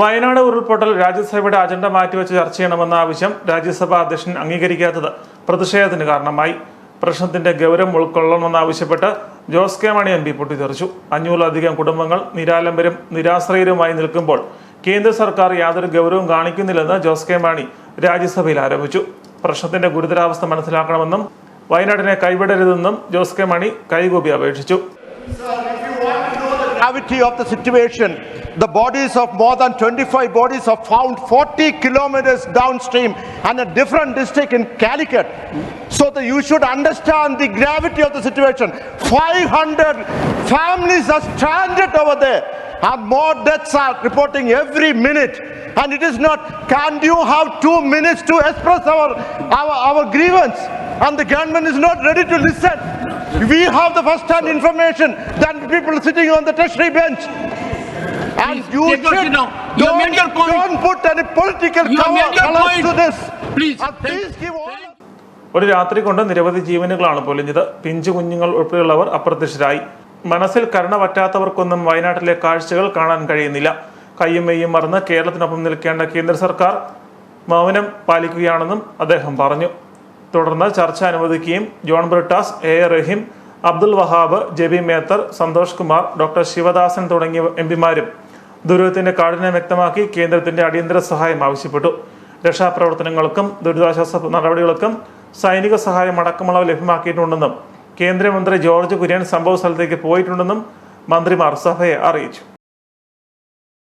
വയനാട് ഉരുൾപൊട്ടൽ രാജ്യസഭയുടെ അജണ്ട മാറ്റിവെച്ച് ചർച്ച ചെയ്യണമെന്ന ആവശ്യം രാജ്യസഭാ അധ്യക്ഷൻ അംഗീകരിക്കാത്തത് പ്രതിഷേധത്തിന് കാരണമായി. പ്രശ്നത്തിന്റെ ഗൗരവം ഉൾക്കൊള്ളണമെന്നാവശ്യപ്പെട്ട് Jose K Mani M P പൊട്ടിത്തെറിച്ചു. അഞ്ഞൂറിലധികം കുടുംബങ്ങൾ നിരാലംബരും നിരാശ്രയരുമായി നിൽക്കുമ്പോൾ കേന്ദ്ര സർക്കാർ യാതൊരു ഗൗരവവും കാണിക്കുന്നില്ലെന്ന് ജോസ് കെ മാണി രാജ്യസഭയിൽ ആരോപിച്ചു. പ്രശ്നത്തിന്റെ ഗുരുതരാവസ്ഥ മനസ്സിലാക്കണമെന്നും വയനാടിനെ കൈവിടരുതെന്നും ജോസ് കെ മാണി കൈകൂപ്പി അപേക്ഷിച്ചു. Gravity of the situation. The bodies of more than 25 bodies are found 40 kilometers downstream and a different district in Calicut. So that you should understand the gravity of the situation. 500 families are stranded over there and more deaths are reporting every minute. And it is not, can you have two minutes to express our, our, our grievance? And the government is not ready to listen. We have the first-hand information than people sitting on the treasury bench. And Please, you should you know, You don't, point. don't put any political cover, colors point. to this. Please, And thank- please give all. ഒരു രാത്രി കൊണ്ട് നിരവധി ജീവനുകളാണ് പൊലിഞ്ഞത് പിഞ്ചു കുഞ്ഞുങ്ങൾ ഉൾപ്പെടെയുള്ളവർ അപ്രത്യക്ഷരായി മനസ്സിൽ കരുണ പറ്റാത്തവർക്കൊന്നും വയനാട്ടിലെ കാഴ്ചകൾ കാണാൻ കഴിയുന്നില്ല കയ്യും മെയ്യും മറന്ന് കേരളത്തിനൊപ്പം നിൽക്കേണ്ട കേന്ദ്ര സർക്കാർ മൗനം പാലിക്കുകയാണെന്നും അദ്ദേഹം പറഞ്ഞു തുടർന്ന് ചർച്ച അനുവദിക്കുകയും ജോൺ ബ്രിട്ടാസ് എ. റഹീം അബ്ദുൽ വഹാബ് ജെബി മേത്തർ സന്തോഷ് കുമാർ ഡോക്ടർ ശിവദാസൻ തുടങ്ങിയ എം പിമാരും ദുരിതത്തിന്റെ കാഠിന്യം വ്യക്തമാക്കി കേന്ദ്രത്തിന്റെ അടിയന്തര സഹായം ആവശ്യപ്പെട്ടു. രക്ഷാപ്രവർത്തനങ്ങൾക്കും ദുരിതാശ്വാസ നടപടികൾക്കും സൈനിക സഹായം അടക്കമുള്ളവ ലഭ്യമാക്കിയിട്ടുണ്ടെന്നും കേന്ദ്രമന്ത്രി ജോർജ് കുര്യൻ സംഭവ സ്ഥലത്തേക്ക് പോയിട്ടുണ്ടെന്നും മന്ത്രിമാർ സഭയെ അറിയിച്ചു.